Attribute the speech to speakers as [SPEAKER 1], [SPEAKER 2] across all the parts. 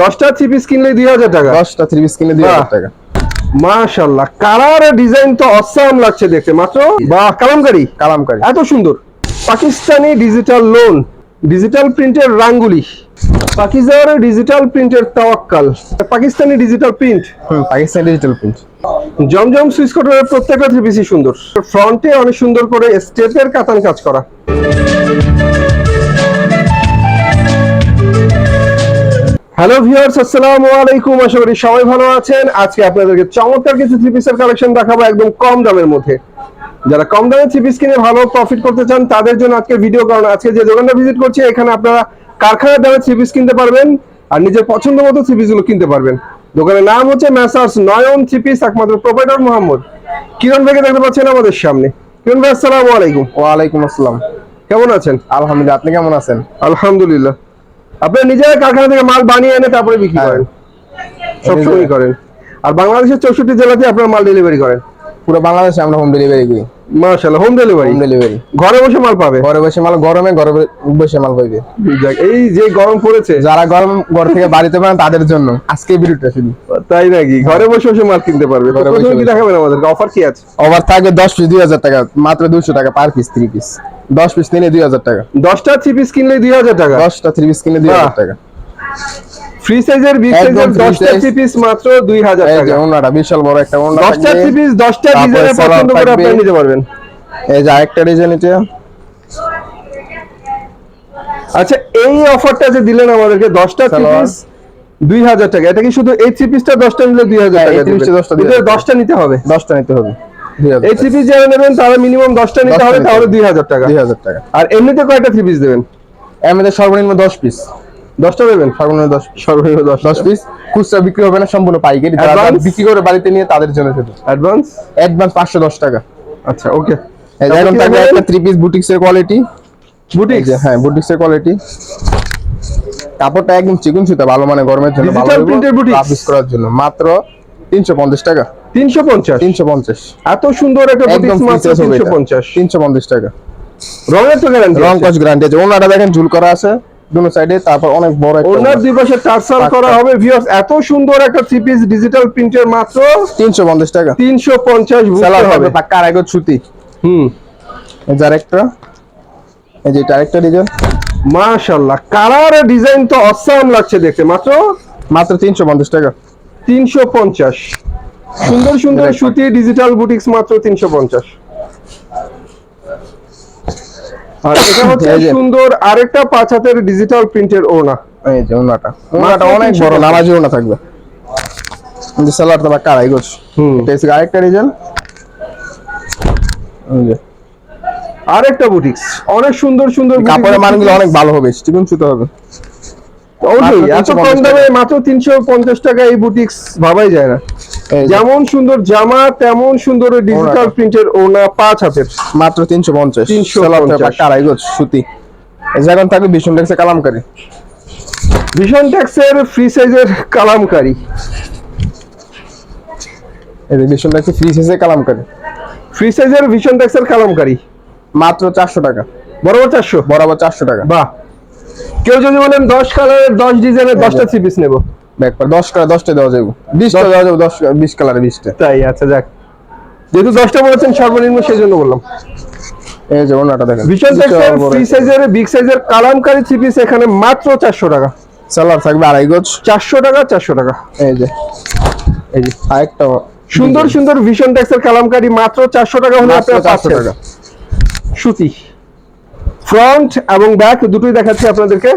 [SPEAKER 1] দশটা three piece কিনলে দুই হাজার টাকা।
[SPEAKER 2] দশটা থ্রি পিস কিনে দুই হাজার টাকা।
[SPEAKER 1] মাশাল্লাহ কালার ডিজাইন তো অসাম লাগছে দেখতে মাত্র? বাহ কালামকারি।
[SPEAKER 2] কালামকারি।
[SPEAKER 1] এত সুন্দর। পাকিস্তানি ডিজিটাল লোন ডিজিটাল প্রিন্টের রাঙ্গুলি। পাকিজার ডিজিটাল প্রিন্টের তাওয়াক্কাল। পাকিস্তানি ডিজিটাল প্রিন্ট
[SPEAKER 2] হুম Pakistan digital print
[SPEAKER 1] Zamzam Swiss কটনের প্রত্যেকটা থ্রি পিসই সুন্দর। ফ্রন্টে অনেক সুন্দর করে স্টেপের কাতান কাজ করা। হ্যালো ভিউয়ার্স আসসালামু আলাইকুম আশা করি সবাই ভালো আছেন। আজকে আপনাদেরকে চমৎকার কিছু থ্রি পিসের কালেকশন দেখাবো একদম কম দামের মধ্যে। যারা কম দামে থ্রি পিস কিনে ভালো প্রফিট করতে চান তাদের জন্য আজকে ভিডিও কারণ আজকে যে দোকানটা ভিজিট করছি এখানে আপনারা কারখানার দামে থ্রি পিস কিনতে পারবেন আর নিজের পছন্দ মতো থ্রি পিসগুলো কিনতে পারবেন। দোকানের নাম হচ্ছে ম্যাসার্স নয়ন থ্রি পিস একমাত্র প্রোপাইটার মোহাম্মদ। কিরণ ভাইকে দেখতে পাচ্ছেন আমাদের সামনে। কিরণ ভাই আসসালামু আলাইকুম।
[SPEAKER 2] ওয়ালাইকুম আসসালাম।
[SPEAKER 1] কেমন আছেন?
[SPEAKER 2] আলহামদুলিল্লাহ আপনি কেমন আছেন?
[SPEAKER 1] আলহামদুলিল্লাহ। আপনি নিজের কারখানা থেকে মাল বানিয়ে এনে তারপরে বিক্রি
[SPEAKER 2] হ্যাঁ।
[SPEAKER 1] করেন। সবসময় করেন। আর বাংলাদেশের চৌষট্টি জেলাতে আপনার মাল ডেলিভারি করেন।
[SPEAKER 2] পুরো বাংলাদেশে আমরা হোম ডেলিভারি করি।
[SPEAKER 1] মাশাআল্লাহ হোম ডেলিভারি
[SPEAKER 2] হোম ডেলিভারি
[SPEAKER 1] ঘরে বসে মাল পাবে?
[SPEAKER 2] ঘরে বসে মাল গরমে ঘরে বসে মাল
[SPEAKER 1] যাক, এই যে গরম পড়েছে।
[SPEAKER 2] যারা গরম ঘর থেকে বাড়িতে পারেন তাদের জন্য। আজকে ভিডিওটা শুধু
[SPEAKER 1] তাই নাকি? ঘরে বসে বসে মাল কিনতে পারবে।
[SPEAKER 2] ঘরে বসে
[SPEAKER 1] প্রথমে কি দেখাবেন আমাদেরকে? অফার কি আছে?
[SPEAKER 2] থাকবে দশ পিস দুই হাজার টাকা মাত্র দুশো টাকা পার পিস থ্রি পিস দশ পিস নিলে দুই হাজার টাকা।
[SPEAKER 1] দশটা থ্রি পিস কিনলে দুই হাজার টাকা।
[SPEAKER 2] দশটা থ্রি পিস কিনে দুই হাজার টাকা।
[SPEAKER 1] ফ্রি সাইজের বিগ সাইজের
[SPEAKER 2] free
[SPEAKER 1] দশটা
[SPEAKER 2] size।
[SPEAKER 1] থ্রি পিস মাত্র দুই হাজার
[SPEAKER 2] এই যে
[SPEAKER 1] টাকা।
[SPEAKER 2] ওনাটা বিশাল বড় একটা ওনা
[SPEAKER 1] দশটা থ্রি পিস দশটা
[SPEAKER 2] তারপরে
[SPEAKER 1] ডিজাইনের পছন্দ করে। আপনারা নিতে পারবেন।
[SPEAKER 2] এই যে আরেকটা ডিজাইন এটা
[SPEAKER 1] আচ্ছা এই অফারটা যে দিলেন আমাদেরকে দশটা থ্রি
[SPEAKER 2] সালোয়ার।
[SPEAKER 1] পিস দুই হাজার টাকা। এটা কি শুধু এই থ্রি পিসটা দশটা নিলে দুই হাজার
[SPEAKER 2] হ্যাঁ,
[SPEAKER 1] টাকা
[SPEAKER 2] এই three piece
[SPEAKER 1] দিবেন?
[SPEAKER 2] দশটা দুই
[SPEAKER 1] এদের দশটা নিতে হবে।
[SPEAKER 2] দশটা নিতে হবে।
[SPEAKER 1] এই থ্রি পিস যারা নেবেন তারা মিনিমাম দশটা নিতে হবে তাহলে দুই হাজার টাকা।
[SPEAKER 2] দুই হাজার টাকা।
[SPEAKER 1] আর এমনিতে কয়টা থ্রি পিস দেবেন?
[SPEAKER 2] আমাদের সর্বনিম্ন দশ পিস
[SPEAKER 1] দশটা দেবেন?
[SPEAKER 2] সর্বনিম্ন দশ
[SPEAKER 1] সর্বনিম্ন দশ
[SPEAKER 2] দশ পিস খুচরা বিক্রি হবে না সম্পূর্ণ পাইকারি। বিক্রি করে বাড়িতে নিয়ে তাদের জন্য
[SPEAKER 1] অ্যাডভান্স
[SPEAKER 2] অ্যাডভান্স পাঁচশো দশ টাকা।
[SPEAKER 1] আচ্ছা ওকে
[SPEAKER 2] এখন থাকবে একটা থ্রি পিস বুটিক্স এর কোয়ালিটি
[SPEAKER 1] বুটিক
[SPEAKER 2] হ্যাঁ বুটিক্স এর কোয়ালিটি কাপড়টা একদম চিকন সুতা ভালো মানে গরমের জন্য ভালো
[SPEAKER 1] boutiques?
[SPEAKER 2] অফিস করার জন্য। মাত্র তিনশো পঞ্চাশ টাকা।
[SPEAKER 1] তিনশো পঞ্চাশ।
[SPEAKER 2] তিনশো পঞ্চাশ।
[SPEAKER 1] এত সুন্দর একটা তিনশো পঞ্চাশ।
[SPEAKER 2] তিনশো পঞ্চাশ টাকা।
[SPEAKER 1] রঙের তো গ্যারান্টি
[SPEAKER 2] রং কস গ্যারান্টি আছে। ওনাটা দেখেন ঝুল করা আছে দুনো সাইডে তারপর অনেক বড় একটা
[SPEAKER 1] ওনার দুই পাশে টার্সাল করা হবে। ভিউয়ার্স এত সুন্দর একটা থ্রি পিস ডিজিটাল প্রিন্টের মাত্র
[SPEAKER 2] তিনশো পঞ্চাশ টাকা।
[SPEAKER 1] তিনশো পঞ্চাশ হবে।
[SPEAKER 2] হবে পাক্কা আড়াই গজ সুতি
[SPEAKER 1] হুম।
[SPEAKER 2] এই যে আরেকটা। এই যে আরেকটা ডিজাইন
[SPEAKER 1] মাশাল্লাহ কালার ডিজাইন তো অসাম লাগছে দেখতে। মাত্র?
[SPEAKER 2] মাত্র তিনশো পঞ্চাশ টাকা।
[SPEAKER 1] তিনশো পঞ্চাশ। সুন্দর সুন্দর। সুতি ডিজিটাল বুটিক্স মাত্র তিনশো পঞ্চাশ। আর এটা হচ্ছে সুন্দর আরেকটা পাঁচ হাতের ডিজিটাল প্রিন্টের ওনা
[SPEAKER 2] এই যে ওনাটা ওনাটা অনেক
[SPEAKER 1] 350
[SPEAKER 2] বড় নামাজি ওনা থাকবে। কিন্তু সালোয়ার তো পাক্কা আড়াই গজ
[SPEAKER 1] হুম।
[SPEAKER 2] এটা আরেকটা ডিজাইন
[SPEAKER 1] আরেকটা বুটিক্স অনেক সুন্দর সুন্দর
[SPEAKER 2] কাপড়ের মানগুলো অনেক ভালো হবে চিকন সুতো হবে।
[SPEAKER 1] এত
[SPEAKER 2] 350
[SPEAKER 1] কম দামে মাত্র তিনশো পঞ্চাশ টাকা এই বুটিক্স ভাবাই যায় না। যেমন সুন্দর জামা তেমন সুন্দর ডিজিটাল প্রিন্টের ওনা পাঁচ হাতের।
[SPEAKER 2] মাত্র তিনশো পঞ্চাশ।
[SPEAKER 1] 350
[SPEAKER 2] সালোয়ার তো পাক্কা আড়াই গজ সুতি। এই যে থাকবে ভীষণ দেখছে কালামকারি।
[SPEAKER 1] ভীষণ ট্যাক্সের ফ্রি সাইজের কালামকারি।
[SPEAKER 2] এই ভীষণ দেখছে ফ্রি সাইজে কালামকারি।
[SPEAKER 1] ফ্রি সাইজের ভীষণ ট্যাক্সের কালামকারি।
[SPEAKER 2] মাত্র চারশো টাকা।
[SPEAKER 1] বরাবর চারশো।
[SPEAKER 2] বরাবর চারশো টাকা।
[SPEAKER 1] বাহ। কেউ যদি বলেন দশ কালারের দশ ডিজাইনের দশটা থ্রি পিস নেব।
[SPEAKER 2] ব্যাকপার দশ টাকা দশটা দেওয়া যাবে। বিশটা দেওয়া যাবে দশ বিশ কালারে বিশটা।
[SPEAKER 1] তাই আচ্ছা যাক। যেহেতু দশটা বলেছেন সর্বনিম্ন সেই জন্য বললাম।
[SPEAKER 2] এই যে ওনাটা দেখেন
[SPEAKER 1] ট্যাক্সের ফ্রি সাইজের বিগ সাইজের কালামকারি থ্রি পিস এখানে মাত্র চারশো টাকা।
[SPEAKER 2] সালোয়ার থাকবে আড়াই গজ।
[SPEAKER 1] চারশো টাকা চারশো টাকা।
[SPEAKER 2] এই যে। এই যে। আরেকটা
[SPEAKER 1] সুন্দর সুন্দর ভিশন ট্যাক্সের কালামকারি মাত্র চারশো টাকা হলে আপনারা
[SPEAKER 2] চারশো টাকা।
[SPEAKER 1] সুতি। ফ্রন্ট এবং ব্যাক দুটোই দেখাচ্ছি আপনাদেরকে।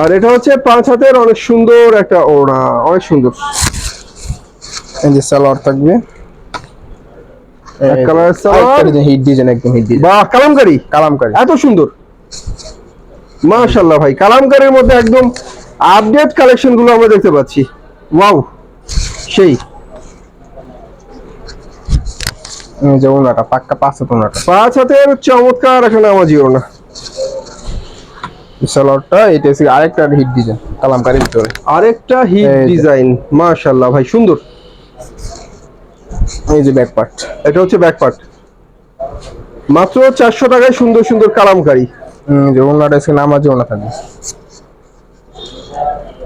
[SPEAKER 1] আর এটা হচ্ছে পাঁচ হাতের অনেক সুন্দর একটা ওড়না অনেক সুন্দর।
[SPEAKER 2] এই যে সালোয়ার থাকবে।
[SPEAKER 1] এক কালারের সালোয়ার।
[SPEAKER 2] হিট ডিজাইন একদম হিট ডিজাইন
[SPEAKER 1] বাহ কালামকারি।
[SPEAKER 2] কালামকারি।
[SPEAKER 1] এত সুন্দর। মাশাল্লাহ ভাই কালামকারির মধ্যে একদম আপডেট কালেকশনগুলো আমরা দেখতে পাচ্ছি। ওয়াও সেই
[SPEAKER 2] এই যে ওনাটা পাক্কা পাঁচ হাত ওনাটা
[SPEAKER 1] পাঁচ হাতের চমৎকার একটা নামাজি ওড়না
[SPEAKER 2] সালোয়ারটা এটা হচ্ছে আরেকটা হিট ডিজাইন কালামকারি ভিতরে।
[SPEAKER 1] আরেকটা হিট। ডিজাইন মাশাল্লাহ ভাই সুন্দর।
[SPEAKER 2] এই যে ব্যাক পার্ট
[SPEAKER 1] এটা হচ্ছে ব্যাক পার্ট মাত্র চারশো টাকায় সুন্দর সুন্দর কালামকারি।
[SPEAKER 2] যে ওনাটা এসে নামাজি ওনা থাকবে।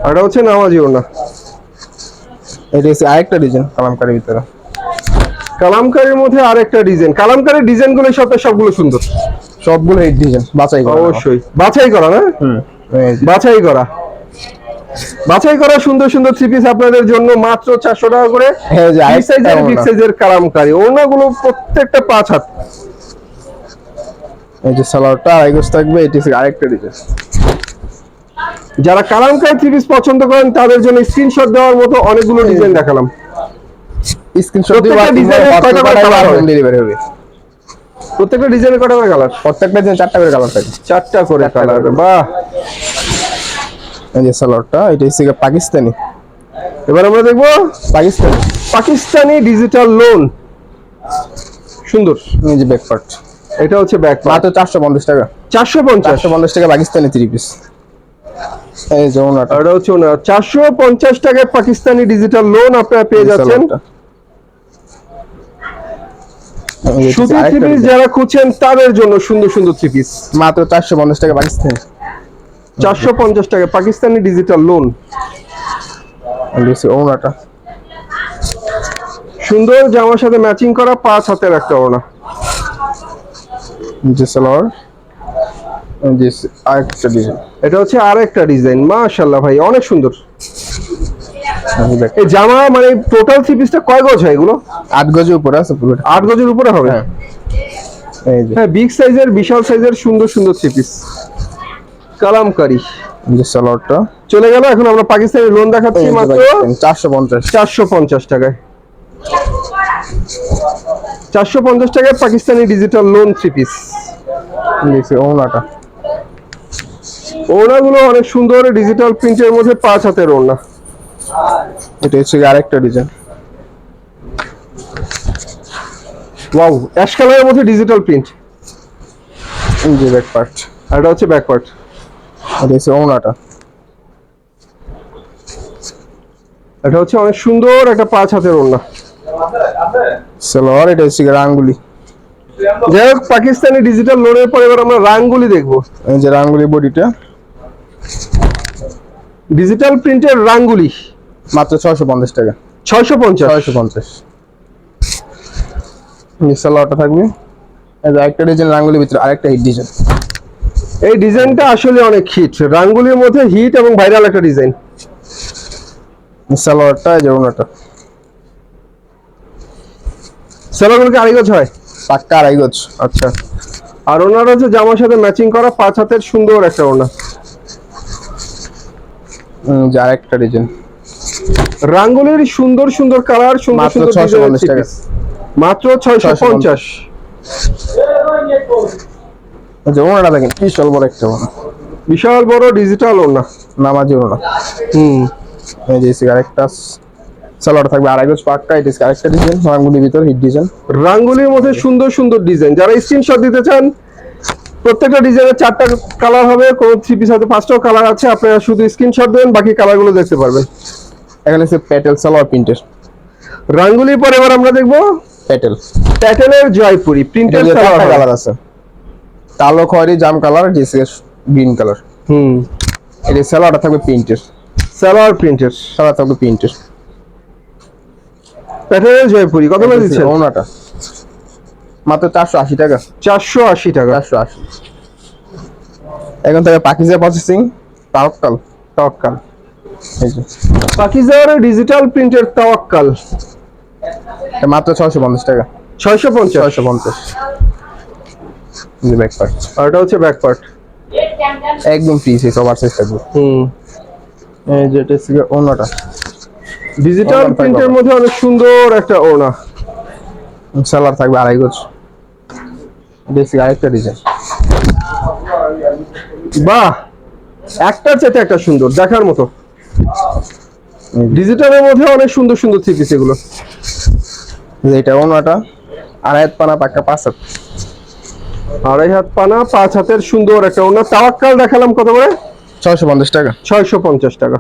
[SPEAKER 1] এটা হচ্ছে নামাজি ওড়না।
[SPEAKER 2] এটা হচ্ছে আরেকটা ডিজাইন কালামকারীর ভিতরে।
[SPEAKER 1] কালামকারীর মধ্যে আরেকটা ডিজাইন কালামকারীর ডিজাইনগুলো সব সবগুলো সুন্দর।
[SPEAKER 2] সবগুলো এই ডিজাইন বাছাই করা
[SPEAKER 1] অবশ্যই। বাছাই করা না? বাছাই করা। বাছাই করা সুন্দর সুন্দর থ্রি পিস আপনাদের জন্য মাত্র চারশো টাকা করে। সাইজের বিগ। সাইজের কালামকারী। ওড়নাগুলো প্রত্যেকটা পাঁচ হাত।
[SPEAKER 2] এই যে সালোয়ারটা আড়াই গজ থাকবে এটি আরেকটা ডিজাইন
[SPEAKER 1] যারা কালামকারী থ্রি পিস পছন্দ করেন তাদের জন্য স্ক্রিনশট দেওয়ার মতো অনেকগুলো ডিজাইন দেখালাম।
[SPEAKER 2] স্ক্রিনশট দিয়ে
[SPEAKER 1] প্রত্যেকটা design কয়টা করে colour হবে?
[SPEAKER 2] ডেলিভারি হবে?
[SPEAKER 1] প্রত্যেকটা ডিজাইনের কটা করে কালার
[SPEAKER 2] প্রত্যেকটা ডিজাইন চারটা করে কালার থাকে।
[SPEAKER 1] চারটা করে কালার
[SPEAKER 2] করে।
[SPEAKER 1] বাহ!
[SPEAKER 2] এই যে সালোয়ারটা এটা হচ্ছে পাকিস্তানি।
[SPEAKER 1] এবার আমরা দেখব
[SPEAKER 2] পাকিস্তানি।
[SPEAKER 1] পাকিস্তানি ডিজিটাল লোন সুন্দর।
[SPEAKER 2] এই যে
[SPEAKER 1] এটা হচ্ছে ব্যাক
[SPEAKER 2] মাত্র চারশো পঞ্চাশ টাকা।
[SPEAKER 1] চারশো পঞ্চাশ।
[SPEAKER 2] চারশো পঞ্চাশ টাকা পাকিস্তানি থ্রি পিস এই যে ওনাটা।
[SPEAKER 1] আর এটা হচ্ছে ওনার চারশো পঞ্চাশ টাকায় পাকিস্তানি ডিজিটাল লোন আপনারা পেয়ে যাচ্ছেন। শুধু থ্রি পিস যারা খুঁজছেন তাদের জন্য সুন্দর সুন্দর থ্রি পিস
[SPEAKER 2] মাত্র চারশো পঞ্চাশ টাকা পাকিস্তানি।
[SPEAKER 1] চারশো পঞ্চাশ টাকা পাকিস্তানি ডিজিটাল লোন
[SPEAKER 2] ওনাটা
[SPEAKER 1] সুন্দর জামার সাথে ম্যাচিং করা পাঁচ হাতের একটা ওনা
[SPEAKER 2] যে সালোয়ার। আরেকটা ডিজাইন
[SPEAKER 1] এটা হচ্ছে আর একটা ডিজাইন মাশাল্লাহ ভাই অনেক সুন্দর। এই জামা মানে টোটাল থ্রি পিসটা কয় গজ হয় এগুলো?
[SPEAKER 2] আট গজের উপরে আছে পুরোটা
[SPEAKER 1] আট গজের উপরে হবে?
[SPEAKER 2] হ্যাঁ।
[SPEAKER 1] হ্যাঁ বিগ সাইজের বিশাল সাইজের সুন্দর সুন্দর থ্রি পিস কালামকারি।
[SPEAKER 2] যে সালোয়ারটা।
[SPEAKER 1] চলে গেল এখন আমরা পাকিস্তানি লোন দেখাচ্ছি মাত্র
[SPEAKER 2] চারশো পঞ্চাশ।
[SPEAKER 1] চারশো পঞ্চাশ টাকায়। চারশো পঞ্চাশ টাকায় Pakistani digital lawn three piece
[SPEAKER 2] দেখছি ওনাটা
[SPEAKER 1] ওড়নাগুলো অনেক সুন্দর ডিজিটাল প্রিন্টের মধ্যে পাঁচ হাতের ওড়না।
[SPEAKER 2] এটা হচ্ছে আরেকটা ডিজাইন
[SPEAKER 1] ওয়াও অ্যাশ কালারের মধ্যে ডিজিটাল প্রিন্ট
[SPEAKER 2] এই যে ব্যাক পার্ট
[SPEAKER 1] আর এটা হচ্ছে ব্যাকওয়ার্ড
[SPEAKER 2] এটা হচ্ছে ওনাটা
[SPEAKER 1] এটা হচ্ছে অনেক সুন্দর একটা পাঁচ হাতের ওড়না।
[SPEAKER 2] সালোয়ার এটা হচ্ছে রাঙ্গুলি।
[SPEAKER 1] যাই হোক, পাকিস্তানি ডিজিটাল লোনের পর এবার আমরা রাঙ্গুলি দেখব।
[SPEAKER 2] এই যে রাঙ্গুলি বডিটা।
[SPEAKER 1] ডিজিটাল প্রিন্টের রাঙ্গুলি।
[SPEAKER 2] মাত্র ছয়শো পঞ্চাশ টাকা।
[SPEAKER 1] ছয়শো পঞ্চাশ?
[SPEAKER 2] ছয়শো পঞ্চাশ। এই সালোয়ারটা থাকবে। এই আরেকটা ডিজাইন রাঙ্গুলির ভিতরে আরেকটা হিট ডিজাইন
[SPEAKER 1] এই ডিজাইনটা আসলে অনেক হিট রাঙ্গুলির মধ্যে হিট এবং ভাইরাল একটা ডিজাইন।
[SPEAKER 2] সালোয়ারটা এই যে ওনাটা
[SPEAKER 1] সেলাগুলোকে আড়াই গজ হয়?
[SPEAKER 2] পাক্কা আড়াই গজ।
[SPEAKER 1] আচ্ছা। আর ওনার হচ্ছে জামার সাথে ম্যাচিং করা পাঁচ হাতের সুন্দর একটা ওনা।
[SPEAKER 2] উম, যে আরেকটা ডিজাইন।
[SPEAKER 1] রাঙ্গুলির সুন্দর সুন্দর কালার সুন্দর
[SPEAKER 2] মাত্র
[SPEAKER 1] সুন্দর
[SPEAKER 2] টাকা।
[SPEAKER 1] মাত্র ছয়শো পঞ্চাশ।
[SPEAKER 2] ওনাটা দেখেন বিশাল বড় একটা
[SPEAKER 1] বিশাল বড় ডিজিটাল ওনা
[SPEAKER 2] নামাজি ওনা
[SPEAKER 1] হুম।
[SPEAKER 2] এই যে আরেকটা সালোয়ার থাকবে আড়াই গজ পাক্কা এটা আরেকটা ডিজাইন রাঙ্গুলির ভিতরে হিট ডিজাইন
[SPEAKER 1] রাঙ্গুলির মধ্যে সুন্দর সুন্দর ডিজাইন যারা স্ক্রিনশট দিতে চান প্রত্যেকটা ডিজাইনের চারটা কালার হবে কোন থ্রি পিস হয়তো পাঁচটাও কালার আছে আপনারা শুধু স্ক্রিনশট দেবেন বাকি কালারগুলো দেখতে পারবেন।
[SPEAKER 2] এখানে হচ্ছে প্যাটেল সালোয়ার প্রিন্টের।
[SPEAKER 1] রাঙ্গুলির পরে এবার আমরা দেখব
[SPEAKER 2] প্যাটেল
[SPEAKER 1] প্যাটেলের জয়পুরি প্রিন্টের
[SPEAKER 2] চারটা কালার আছে। কালো খয়েরি জাম কালার যেসে গ্রিন কালার।
[SPEAKER 1] হুম।
[SPEAKER 2] এটা সালোয়ারটা থাকবে প্রিন্টের।
[SPEAKER 1] সালোয়ার প্রিন্টের।
[SPEAKER 2] সালোয়ার থাকবে প্রিন্টের।
[SPEAKER 1] প্যাটেলের জয়পুরি কত করে দিচ্ছেন?
[SPEAKER 2] ওনাটা। মাত্র চারশো আশি টাকা।
[SPEAKER 1] চারশো আশি টাকা।
[SPEAKER 2] চারশো আশি। এখন থেকে পাকিজা প্রসেসিং এই যে
[SPEAKER 1] পাকিজার ডিজিটাল প্রিন্টের তাওয়াক্কাল।
[SPEAKER 2] মাত্র ছয়শো পঞ্চাশ টাকা।
[SPEAKER 1] ছয়শো পঞ্চাশ।
[SPEAKER 2] ছয়শো পঞ্চাশ। ব্যাক পার্ট
[SPEAKER 1] আর এটা হচ্ছে ব্যাক পার্ট
[SPEAKER 2] একদম সেই সবার সাইজ থাকবে।
[SPEAKER 1] হুম।
[SPEAKER 2] এই যে এটা গিয়ে ওনাটা
[SPEAKER 1] ডিজিটাল প্রিন্টের মধ্যে অনেক সুন্দর একটা ওড়না।
[SPEAKER 2] সালোয়ার থাকবে আড়াই এটা হচ্ছে আরেকটা ডিজাইন
[SPEAKER 1] বাহ! একটা চেটে একটা সুন্দর দেখার মতো। ডিজিটালের মধ্যে অনেক সুন্দর সুন্দর থ্রি পিস এগুলো।
[SPEAKER 2] এটা ওনাটা আড়াই হাত পানা পাক্কা পাঁচ হাত।
[SPEAKER 1] আড়াই হাত পানা পাঁচ হাতের সুন্দর একটা ওড়না। তাওয়াক্কাল দেখালাম কত করে?
[SPEAKER 2] ছয়শো পঞ্চাশ টাকা।
[SPEAKER 1] ছয়শো পঞ্চাশ টাকা।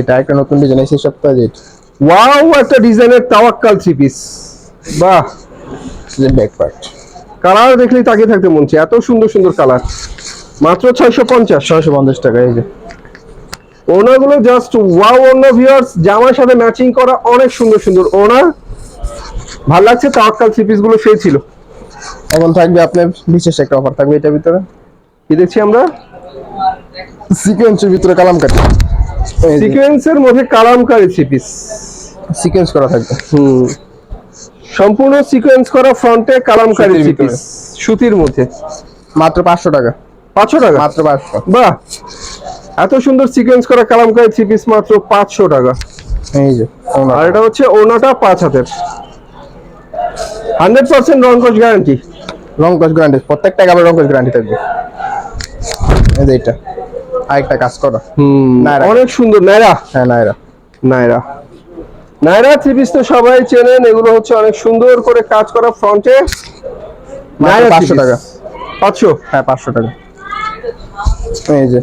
[SPEAKER 2] এটা একটা নতুন ডিজাইন এসে সপ্তাহে যেটা
[SPEAKER 1] ওয়াও একটা ডিজাইনের তাওয়াক্কাল থ্রি পিস বাহ
[SPEAKER 2] ব্যাক পার্ট
[SPEAKER 1] কালার দেখলেই তাকিয়ে থাকতে মন চায়। এত সুন্দর সুন্দর কালার। মাত্র ছয়শো পঞ্চাশ।
[SPEAKER 2] ছয়শো পঞ্চাশ টাকা এই যে।
[SPEAKER 1] ওনাগুলো জাস্ট ওয়াও অন্য ভিউয়ার্স জামার সাথে ম্যাচিং করা অনেক সুন্দর সুন্দর ওনা। ভালো লাগছে তাওয়াক্কাল থ্রি পিসগুলো সেই ছিল।
[SPEAKER 2] এখন থাকবে আপনার বিশেষ একটা অফার থাকবে এটার ভিতরে।
[SPEAKER 1] কি দেখছি আমরা?
[SPEAKER 2] সিকোয়েন্সের ভিতরে কালাম কাটি
[SPEAKER 1] সিকোয়েন্সের মধ্যে কালামকারী থ্রি পিস
[SPEAKER 2] সিকোয়েন্স করা থাকবে।
[SPEAKER 1] হুম। সম্পূর্ণ সিকোয়েন্স করা ফ্রন্টে কালামকারী থ্রি পিস সুতির মধ্যে।
[SPEAKER 2] মাত্র পাঁচশো টাকা।
[SPEAKER 1] পাঁচশো টাকা?
[SPEAKER 2] মাত্র পাঁচশো।
[SPEAKER 1] বাহ! এত সুন্দর সিকোয়েন্স করা কালামকারী থ্রি পিস মাত্র পাঁচশো টাকা।
[SPEAKER 2] এই যে
[SPEAKER 1] আর এটা হচ্ছে ওনাটা পাঁচ হাতের। হান্ড্রেড পার্সেন্ট রং কস গ্যারান্টি
[SPEAKER 2] লং কস গ্যারান্টি প্রত্যেকটা কাপড় লং কস গ্যারান্টি থাকবে। এই যে এটা। আরেকটা কাজ করো।
[SPEAKER 1] হুম। অনেক সুন্দর নাইরা
[SPEAKER 2] হ্যাঁ নাইরা
[SPEAKER 1] নাইরা নাইরা থ্রি পিস তো সবাই চেনেন এগুলো হচ্ছে অনেক সুন্দর করে কাজ করা ফ্রন্টে
[SPEAKER 2] মাত্র পাঁচশো টাকা।
[SPEAKER 1] পাঁচশো?
[SPEAKER 2] হ্যাঁ পাঁচশো টাকা। এই যে।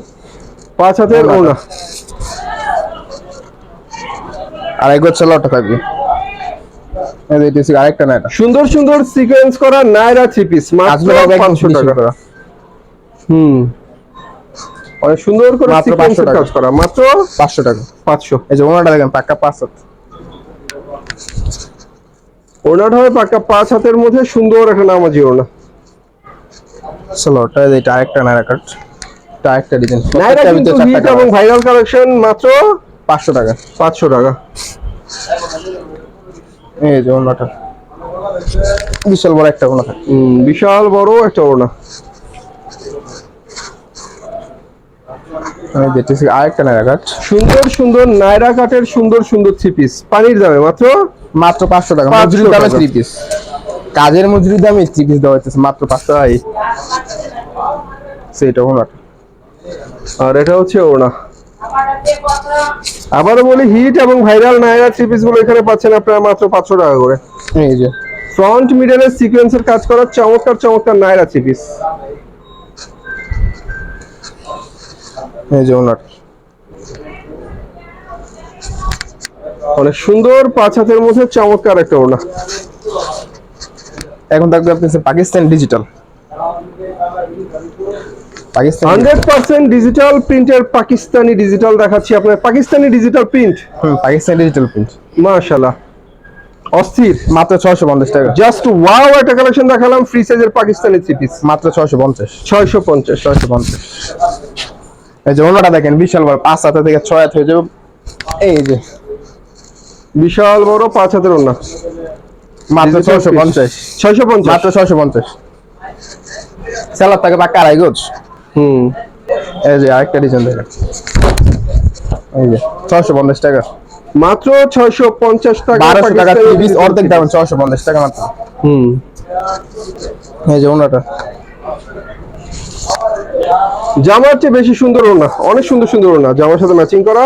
[SPEAKER 1] পাঁচ। ওনা
[SPEAKER 2] আর এক হচ্ছে লটটা থাকবে। আরেকটা নাইরা
[SPEAKER 1] সুন্দর সুন্দর সিকোয়েন্স করা নাইরা থ্রি পিস মাত্র পাঁচশো টাকা। হুম। অনেক সুন্দর করে
[SPEAKER 2] মাত্র 500 টাকা।
[SPEAKER 1] কাজ করা মাত্র
[SPEAKER 2] পাঁচশো টাকা।
[SPEAKER 1] পাঁচশো।
[SPEAKER 2] এই যে ওনাটা দেখেন পাক্কা পাঁচ হাত।
[SPEAKER 1] ওনাটা হবে পাক্কা পাঁচ হাতের মধ্যে সুন্দর একটা নামাজি ওনা
[SPEAKER 2] এই এটা আরেকটা নাইরা কাট। এটা আরেকটা ডিজাইন
[SPEAKER 1] নাইরা কিন্তু
[SPEAKER 2] ভিতরে
[SPEAKER 1] হিট
[SPEAKER 2] চারটা
[SPEAKER 1] এবং ভাইরাল কালেকশন মাত্র
[SPEAKER 2] পাঁচশো টাকা।
[SPEAKER 1] পাঁচশো টাকা।
[SPEAKER 2] এই যে ওনাটা বিশাল বড় একটা ওনা
[SPEAKER 1] বিশাল বড় একটা
[SPEAKER 2] যে আরেকটা নাইরা কাট
[SPEAKER 1] সুন্দর সুন্দর নাইরা কাটের সুন্দর সুন্দর থ্রি পিস পানির দামে মাত্র
[SPEAKER 2] মাত্র পাঁচশো টাকা।
[SPEAKER 1] 500
[SPEAKER 2] দামে থ্রি পিস কাজের মজুরির দামে থ্রি পিস দেওয়া হচ্ছে মাত্র পাঁচশো টাকা। সেইটা ওনাটা
[SPEAKER 1] আর এটা হচ্ছে ওড়না। আবারও বলি হিট এবং ভাইরাল নাইরা থ্রি পিসগুলো এখানে পাচ্ছেন আপনারা মাত্র পাঁচশো টাকা করে।
[SPEAKER 2] এই যে।
[SPEAKER 1] ফ্রন্ট মিডলের সিকোয়েন্সের কাজ করা চমৎকার চমৎকার নায়রা থ্রি পিস।
[SPEAKER 2] এই যে ওনার
[SPEAKER 1] অনেক সুন্দর পাঁচ হাতের মধ্যে চমৎকার একটা ওড়না।
[SPEAKER 2] এখন থাকবে আপনি Pakistan digital
[SPEAKER 1] hundred percent digital প্রিন্টের পাকিস্তানি ডিজিটাল দেখাচ্ছি আপনার পাকিস্তানি ডিজিটাল প্রিন্ট
[SPEAKER 2] হুম পাকিস্তান ডিজিটাল প্রিন্ট
[SPEAKER 1] মাশাল্লাহ অস্থির।
[SPEAKER 2] মাত্র ছয়শো পঞ্চাশ টাকা।
[SPEAKER 1] জাস্ট ওয়াও একটা কালেকশন দেখালাম ফ্রি সাইজের পাকিস্তানি থ্রি পিস
[SPEAKER 2] মাত্র ছয়শো পঞ্চাশ।
[SPEAKER 1] ছয়শো পঞ্চাশ।
[SPEAKER 2] ছয়শো পঞ্চাশ। এই যে ওনাটা দেখেন বিশাল বড় পাঁচ হাতে থেকে ছয় হাত হয়ে যাবে। এই যে।
[SPEAKER 1] বিশাল বড় পাঁচ হাতের ওড়না।
[SPEAKER 2] মাত্র ছয়শো। পঞ্চাশ।
[SPEAKER 1] ছয়শো পঞ্চাশ।
[SPEAKER 2] মাত্র ছয়শো পঞ্চাশ। স্যালার থাকে পাক্কা আড়াই গোছ
[SPEAKER 1] হুম।
[SPEAKER 2] এই যে আরেকটা ডিজাইন দেখেন। এই যে ছয়শো পঞ্চাশ টাকা।
[SPEAKER 1] মাত্র ছয়শো পঞ্চাশ টাকা
[SPEAKER 2] বারোশো টাকা পিস অর্ধেক দাম ছয়শো পঞ্চাশ টাকা মাত্র।
[SPEAKER 1] হুম।
[SPEAKER 2] এই যে ওনাটা।
[SPEAKER 1] জামার চেয়ে বেশি সুন্দর ওড়না। অনেক সুন্দর সুন্দর ওড়না। জামার সাথে ম্যাচিং করা।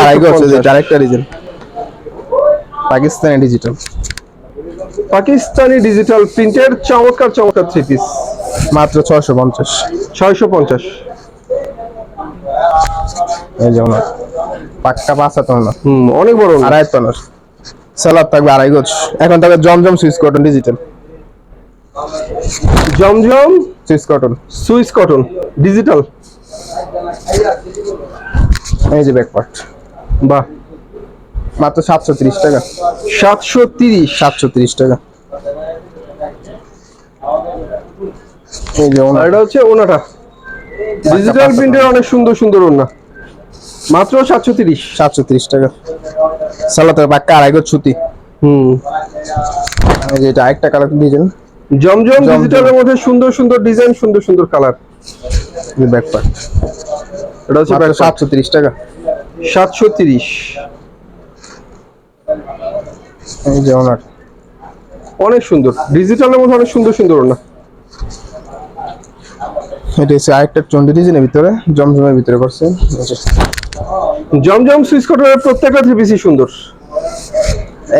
[SPEAKER 2] আড়াই যে আরেকটা design Pakistani digital
[SPEAKER 1] Pakistani digital প্রিন্টের চমৎকার চমৎকার থ্রি পিস
[SPEAKER 2] মাত্র ছয়শো পঞ্চাশ।
[SPEAKER 1] ছয়শো পঞ্চাশ।
[SPEAKER 2] এই যে ওনার পাক্কা পাঁচ হাত ওনার।
[SPEAKER 1] হুম অনেক বড়
[SPEAKER 2] আড়াই টনার স্যালার থাকবে আড়াই গোছ এখন থাকবে জমজম সুইচ কটন ডিজিটাল
[SPEAKER 1] জমজম
[SPEAKER 2] Swiss cotton.
[SPEAKER 1] Swiss cotton digital.
[SPEAKER 2] এই যে ব্যাক পার্ট
[SPEAKER 1] বাহ।
[SPEAKER 2] মাত্র সাতশো তিরিশ টাকা।
[SPEAKER 1] সাতশো তিরিশ।
[SPEAKER 2] সাতশো তিরিশ টাকা। এই যে
[SPEAKER 1] এটা হচ্ছে ওনাটা। ডিজিটাল প্রিন্টের অনেক সুন্দর সুন্দর মাত্র সাতশো তিরিশ।
[SPEAKER 2] সাতশো তিরিশ টাকা। সালাতের পাক্কা আড়াই গোছ ছুটি।
[SPEAKER 1] হুম।
[SPEAKER 2] যে এটা আরেকটা কালার ডিজাইন
[SPEAKER 1] জমজম। ডিজিটালের মধ্যে সুন্দর সুন্দর ডিজাইন সুন্দর সুন্দর কালার এটা হচ্ছে
[SPEAKER 2] সাতশো তিরিশ টাকা।
[SPEAKER 1] সাতশো তিরিশ।
[SPEAKER 2] এই যে ওনার।
[SPEAKER 1] অনেক সুন্দর। ডিজিটালের মধ্যে অনেক সুন্দর সুন্দর ওড়না
[SPEAKER 2] এটা হচ্ছে আরেকটা চন্ডি ডিজাইনের ভিতরে জমজমের ভিতরে করছে।
[SPEAKER 1] জমজম সুইচ কটনের প্রত্যেকটা থ্রি পিসই সুন্দর।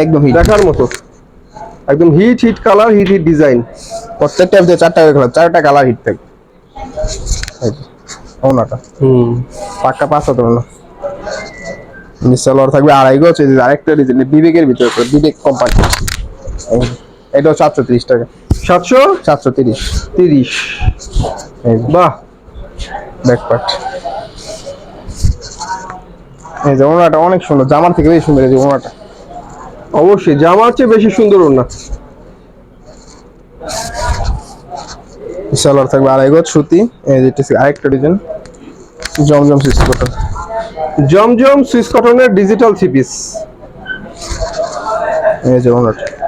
[SPEAKER 2] একদম হিট
[SPEAKER 1] দেখার মতো। একদম hit hit colour hit hit design
[SPEAKER 2] প্রত্যেকটা ভিতরে চারটা কালার চারটা কালার হিট থাকে এই যে, ওনাটা।
[SPEAKER 1] হুম।
[SPEAKER 2] পাক্কা পাঁচ হাত ওনা। মিসালোয়ার থাকবে আড়াই এই আরেকটা ডিজাইন বিবেকের ভিতরে বিবেক কোম্পানি এটাও সাতশো তিরিশ টাকা।
[SPEAKER 1] সাতশো?
[SPEAKER 2] সাতশো তিরিশ।
[SPEAKER 1] তিরিশ।
[SPEAKER 2] এই
[SPEAKER 1] বাহ।
[SPEAKER 2] ব্যাক পার্ট এই যে ওনাটা অনেক সুন্দর। জামার থেকে বেশি সুন্দর এই যে ওনাটা
[SPEAKER 1] অবশ্যই জামার চেয়ে বেশি সুন্দর ওনা
[SPEAKER 2] সালোয়ার থাকবে আড়াই গজ সুতি। এই যে আরেকটা ডিজাইন জমজম সিক্স কটন
[SPEAKER 1] জমজম সুইস কটনের ডিজিটাল থ্রি পিস
[SPEAKER 2] এই যে ওনাটা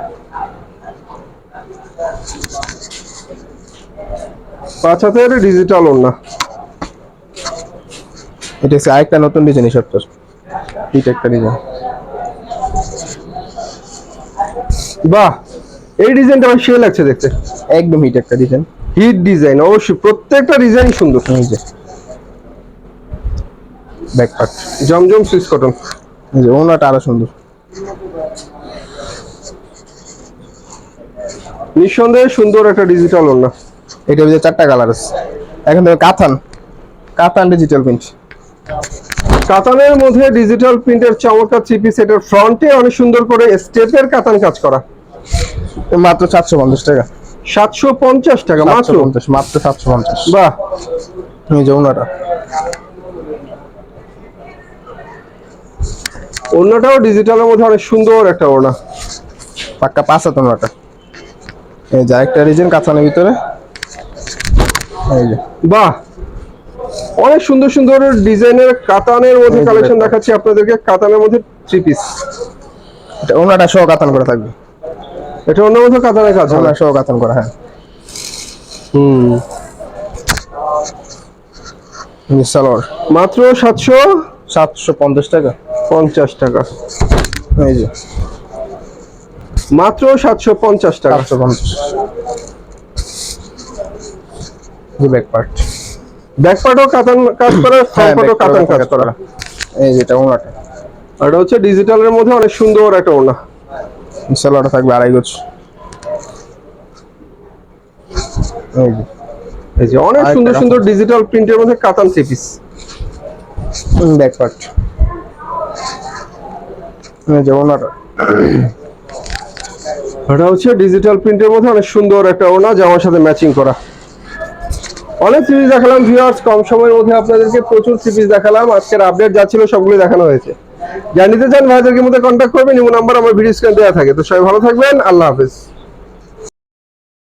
[SPEAKER 1] পাঁচ হাতের ডিজিটাল ওনা
[SPEAKER 2] এটা হচ্ছে আরেকটা নতুন ডিজাইন সত্তর এটা একটা ডিজাইন
[SPEAKER 1] বাহ এই ডিজাইনটা আমার সে লাগছে দেখতে।
[SPEAKER 2] একদম হিট একটা ডিজাইন
[SPEAKER 1] হিট ডিজাইন অবশ্যই প্রত্যেকটা ডিজাইন সুন্দর।
[SPEAKER 2] এই যে। ব্যাক পার্ট
[SPEAKER 1] জমজম সুইস কটন।
[SPEAKER 2] এই যে ওনাটা আরও সুন্দর।
[SPEAKER 1] নিঃসন্দেহে সুন্দর একটা ডিজিটাল ওনা
[SPEAKER 2] এটা হচ্ছে চারটা কালার আছে। এখন থেকে কাথান। কাথান ডিজিটাল প্রিন্ট
[SPEAKER 1] কাতানের মধ্যে ডিজিটাল প্রিন্টের চমৎকার থ্রি পিস এটার ফ্রন্টে অনেক সুন্দর করে স্টেপের কাতান কাজ করা।
[SPEAKER 2] মাত্র সাতশো পঞ্চাশ টাকা।
[SPEAKER 1] সাতশো পঞ্চাশ টাকা
[SPEAKER 2] মাত্র? পঞ্চাশ মাত্র সাতশো পঞ্চাশ।
[SPEAKER 1] বাহ।
[SPEAKER 2] যে ওনাটা।
[SPEAKER 1] অন্যটাও ডিজিটালের মধ্যে অনেক সুন্দর একটা ওড়না।
[SPEAKER 2] পাক্কা পাঁচ হাত ওনাটা এই যে আরেকটা ডিজাইন কাঁচানের ভিতরে।
[SPEAKER 1] বাহ। অনেক সুন্দর সুন্দর ডিজাইনের কাতানের মধ্যে কালেকশন দেখাচ্ছি আপনাদেরকে কাতানের মধ্যে থ্রি পিস
[SPEAKER 2] এটা ওনাটা সহ কাতান করা থাকবে।
[SPEAKER 1] এটা অন্য মধ্যে কাতানের কাজ
[SPEAKER 2] ওনার সহ কাতান করা হ্যাঁ।
[SPEAKER 1] হুম
[SPEAKER 2] সালোয়ার।
[SPEAKER 1] মাত্র সাতশো
[SPEAKER 2] সাতশো পঞ্চাশ টাকা।
[SPEAKER 1] পঞ্চাশ টাকা।
[SPEAKER 2] এই যে।
[SPEAKER 1] মাত্র সাতশো পঞ্চাশ টাকা।
[SPEAKER 2] সাতশো পঞ্চাশ। যে ব্যাক পার্ট
[SPEAKER 1] ব্যাক পার্টও কাতান কাজ করা
[SPEAKER 2] হ্যাঁ
[SPEAKER 1] ফ্রন্ট পার্টও কাতান কাজ করা।
[SPEAKER 2] এই যে এটা ওনাটা
[SPEAKER 1] এটা হচ্ছে ডিজিটালের মধ্যে অনেক সুন্দর একটা ওড়না।
[SPEAKER 2] সালোয়ারটা থাকবে আড়াই গোছ এই যে।
[SPEAKER 1] অনেক সুন্দর সুন্দর ডিজিটাল প্রিন্টের মধ্যে কাতান থ্রি পিস
[SPEAKER 2] ব্যাক পার্ট এই যে ওনাটা
[SPEAKER 1] এটা হচ্ছে ডিজিটাল প্রিন্টের মধ্যে অনেক সুন্দর একটা ওনা জামার সাথে ম্যাচিং করা। অনেক সিরিজ দেখালাম ভিউয়ার্স কম সময়ের মধ্যে আপনাদেরকে প্রচুর সিরিজ দেখালাম। আজকের আপডেট যা ছিল সবগুলো দেখানো হয়েছে। জানিতে চান ভাইদেরকে মধ্যে কন্ট্যাক্ট করবেন এবং নাম্বার আমার ভিডিও স্ক্রিনে দেওয়া থাকে। তো সবাই ভালো থাকবেন, আল্লাহ হাফেজ।